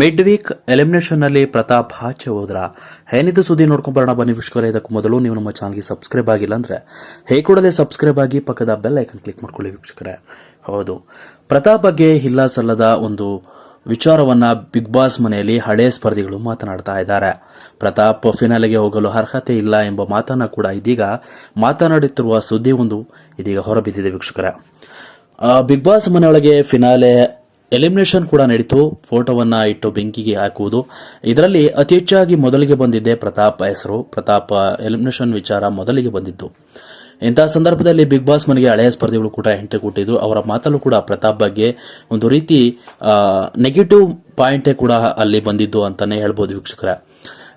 Mid weak ಎಲಿಮಿನೇಷನ್ನಲ್ಲಿ Pratap ಆಚೆ ಹೋದ್ರ. ಏನಿದ್ದು ಸುದ್ದಿ ನೋಡ್ಕೊಂಡ್ ಬರೋಣ ಬನ್ನಿ ವಿಶ್ವರ ಇದಕ್ಕೂ ಮೊದಲು ನೀವು ನಮ್ಮ ಚಾನಲ್ಗೆ ಸಬ್ಸ್ಕ್ರೈಬ್ ಆಗಿಲ್ಲ ಅಂದ್ರೆ ಹೇಗೆ ಕೂಡಲೇ ಸಬ್ಸ್ಕ್ರೈಬ್ ಆಗಿ ಪಕ್ಕದ ಬೆಲ್ ಐಕನ್ ಕ್ಲಿಕ್ ಮಾಡ್ಕೊಳ್ಳಿ ವೀಕ್ಷಕರೇ. ಹೌದು. ಪ್ರತಾಪ್ ಬಗ್ಗೆ ಇಲ್ಲ ಸಲ್ಲದ ಒಂದು ವಿಚಾರವನ್ನ ಬಿಗ್ ಬಾಸ್ ಮನೆಯಲ್ಲಿ ಹಳೆ ಸ್ಪರ್ಧಿಗಳು ಮಾತನಾಡ್ತಾ ಇದ್ದಾರೆ. ಪ್ರತಾಪ್ ಫಿನಾಲೆಗೆ ಹೋಗಲು ಅರ್ಹತೆ ಇಲ್ಲ ಎಂಬ ಮಾತನ್ನ ಕೂಡ ಇದೀಗ ಮಾತನಾಡುತ್ತಿರುವ ಸುದ್ದಿ ಒಂದು ಇದೀಗ ಹೊರಬಿದ್ದಿದೆ ವೀಕ್ಷಕರೇ. ಬಿಗ್ ಬಾಸ್ ಮನೆಯೊಳಗೆ ಫಿನಾಲೆ ಎಲಿಮಿನೇಷನ್ ಕೂಡ ನಡೀತು. ಫೋಟೋವನ್ನ ಇಟ್ಟು ಬೆಂಕಿಗೆ ಹಾಕುವುದು. ಇದರಲ್ಲಿ ಅತಿ ಹೆಚ್ಚಾಗಿ ಮೊದಲಿಗೆ ಬಂದಿದ್ದೆ ಪ್ರತಾಪ್ ಹೆಸರು. ಪ್ರತಾಪ್ ಎಲಿಮಿನೇಷನ್ ವಿಚಾರ ಮೊದಲಿಗೆ ಬಂದಿತ್ತು. ಇಂತಹ ಸಂದರ್ಭದಲ್ಲಿ ಬಿಗ್ ಬಾಸ್ ಮನೆಗೆ ಹಳೆಯ ಸ್ಪರ್ಧಿಗಳು ಕೂಡ ಎಂಟ್ರಿ ಕೊಟ್ಟಿದ್ರು ಅವರ ಮಾತಲ್ಲೂ ಕೂಡ ಪ್ರತಾಪ್ ಬಗ್ಗೆ ಒಂದು ರೀತಿ ನೆಗೆಟಿವ್ ಪಾಯಿಂಟೇ ಕೂಡ ಅಲ್ಲಿ ಬಂದಿದ್ದು ಅಂತಾನೆ ಹೇಳ್ಬೋದು ವೀಕ್ಷಕರ.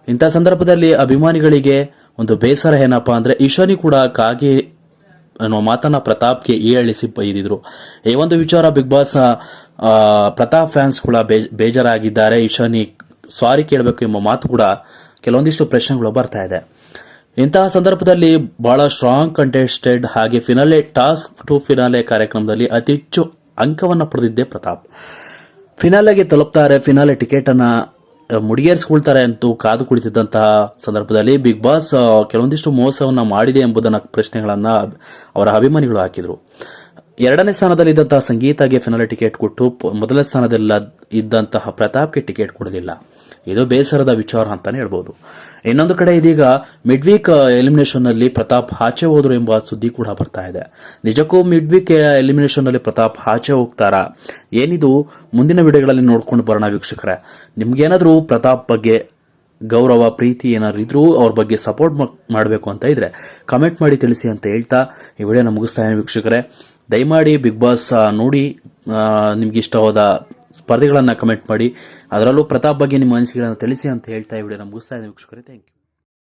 ಇಂಥ ಸಂದರ್ಭದಲ್ಲಿ ಅಭಿಮಾನಿಗಳಿಗೆ ಒಂದು ಬೇಸರ ಏನಪ್ಪಾ ಅಂದ್ರೆ ಈಶಾನಿ ಕೂಡ ಕಾಗೆ ಅನ್ನೋ ಮಾತನ್ನ ಪ್ರತಾಪ್ಗೆ ಏಳಿಸಿ ಬೈದಿದ್ರು. ಈ ಒಂದು ವಿಚಾರ ಬಿಗ್ ಬಾಸ್ ಪ್ರತಾಪ್ ಫ್ಯಾನ್ಸ್ ಕೂಡ ಬೇಜಾರಾಗಿದ್ದಾರೆ. ಈಶಾನಿ ಸಾರಿ ಕೇಳಬೇಕು ಎಂಬ ಮಾತು ಕೂಡ ಕೆಲವೊಂದಿಷ್ಟು ಪ್ರಶ್ನೆಗಳು ಬರ್ತಾ ಇದೆ. ಇಂತಹ ಸಂದರ್ಭದಲ್ಲಿ ಬಹಳ ಸ್ಟ್ರಾಂಗ್ ಕಂಟೆಸ್ಟೆಡ್ ಹಾಗೆ ಫಿನಾಲೆ ಟಾಸ್ಕ್ ಟು ಫಿನಾಲೆ ಕಾರ್ಯಕ್ರಮದಲ್ಲಿ ಅತಿ ಹೆಚ್ಚು ಅಂಕವನ್ನು ಪಡೆದಿದ್ದೆ ಪ್ರತಾಪ್. ಫಿನಾಲೆಗೆ ತಲುಪ್ತಾರೆ ಫಿನಾಲೆ ಟಿಕೆಟ್ ಅನ್ನ ಆ, ಮುಡಿಗೇರಿಸ್ಕೊಳ್ತಾರೆ ಅಂತೂ ಕಾದು ಕುಳಿತಿದ್ದಂತಹ ಸಂದರ್ಭದಲ್ಲಿ ಬಿಗ್ ಬಾಸ್ ಕೆಲವೊಂದಿಷ್ಟು ಮೋಸವನ್ನು ಮಾಡಿದೆ ಎಂಬುದನ್ನು ಪ್ರಶ್ನೆಗಳನ್ನು ಅವರ ಅಭಿಮಾನಿಗಳು ಹಾಕಿದ್ರು. ಎರಡನೇ ಸ್ಥಾನದಲ್ಲಿ ಇದ್ದಂತಹ ಸಂಗೀತಗೆ ಫಿನಾಲೆ ಟಿಕೆಟ್ ಕೊಟ್ಟು ಮೊದಲ ಸ್ಥಾನದಲ್ಲ ಇದ್ದಂತಹ ಪ್ರತಾಪ್ಗೆ ಟಿಕೆಟ್ ಕೊಡಲಿಲ್ಲ ಇದು ಬೇಸರದ ವಿಚಾರ ಅಂತಾನೆ ಹೇಳ್ಬೋದು. ಇನ್ನೊಂದು ಕಡೆ ಇದೀಗ ಮಿಡ್ ವೀಕ್ ಎಲಿಮಿನೇಷನ್ನಲ್ಲಿ ಪ್ರತಾಪ್ ಆಚೆ ಹೋದ್ರು ಎಂಬ ಸುದ್ದಿ ಕೂಡ ಬರ್ತಾ ಇದೆ. ನಿಜಕ್ಕೂ ಮಿಡ್ ವೀಕ್ ಎಲಿಮಿನೇಷನ್ನಲ್ಲಿ ಪ್ರತಾಪ್ ಆಚೆ ಹೋಗ್ತಾರಾ? ಏನಿದು? ಮುಂದಿನ ವಿಡಿಯೋಗಳಲ್ಲಿ ನೋಡ್ಕೊಂಡು ಬರೋಣ ವೀಕ್ಷಕರೇ. ನಿಮ್ಗೇನಾದ್ರೂ ಪ್ರತಾಪ್ ಬಗ್ಗೆ ಗೌರವ, ಪ್ರೀತಿ ಏನಾದ್ರು ಇದ್ರೂ ಅವ್ರ ಬಗ್ಗೆ ಸಪೋರ್ಟ್ ಮಾಡಬೇಕು ಅಂತ ಇದ್ರೆ ಕಮೆಂಟ್ ಮಾಡಿ ತಿಳಿಸಿ ಅಂತ ಹೇಳ್ತಾ ಈ ವಿಡಿಯೋನ ಮುಗಿಸ್ತಾ ವೀಕ್ಷಕರೇ. ದಯಮಾಡಿ ಬಿಗ್ ಬಾಸ್ ನೋಡಿ ನಿಮ್ಗೆ ಇಷ್ಟವಾದ ಸ್ಪರ್ಧೆಗಳನ್ನು ಕಮೆಂಟ್ ಮಾಡಿ. ಅದರಲ್ಲೂ ಪ್ರತಾಪ್ ಬಗ್ಗೆ ನಿಮ್ಮ ಅನಿಸಿಕೆಗಳನ್ನು ತಿಳಿಸಿ ಅಂತ ಹೇಳ್ತಾ ಈ ನಮ್ಗೆ ಮುಗಿಸ್ತಾ ಇದೆ ವೀಕ್ಷಕರೇ. Thank you